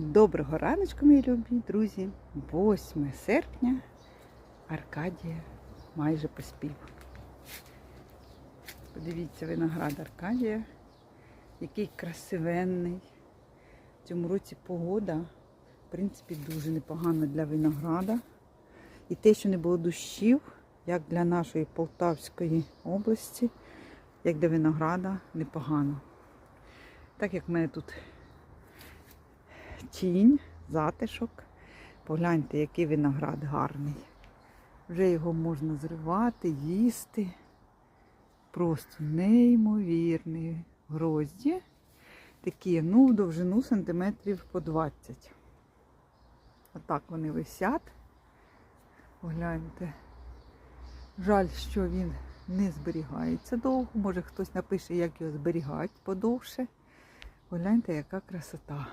Доброго раночку, мої любі друзі. 8 серпня. Аркадія майже поспів. Подивіться виноград Аркадія, який красивенний. В цьому році погода, в принципі, дуже непогана для винограда. І те, що не було дощів, як для нашої Полтавської області, як для винограда, непогано. Так як в мене тут тінь, затишок. Погляньте, який виноград гарний. Вже його можна зривати, їсти. Просто неймовірні грозді. Такі, ну, в довжину сантиметрів по 20. Отак вони висять. Погляньте. Жаль, що він не зберігається довго. Може хтось напише, як його зберігати подовше. Погляньте, яка красота.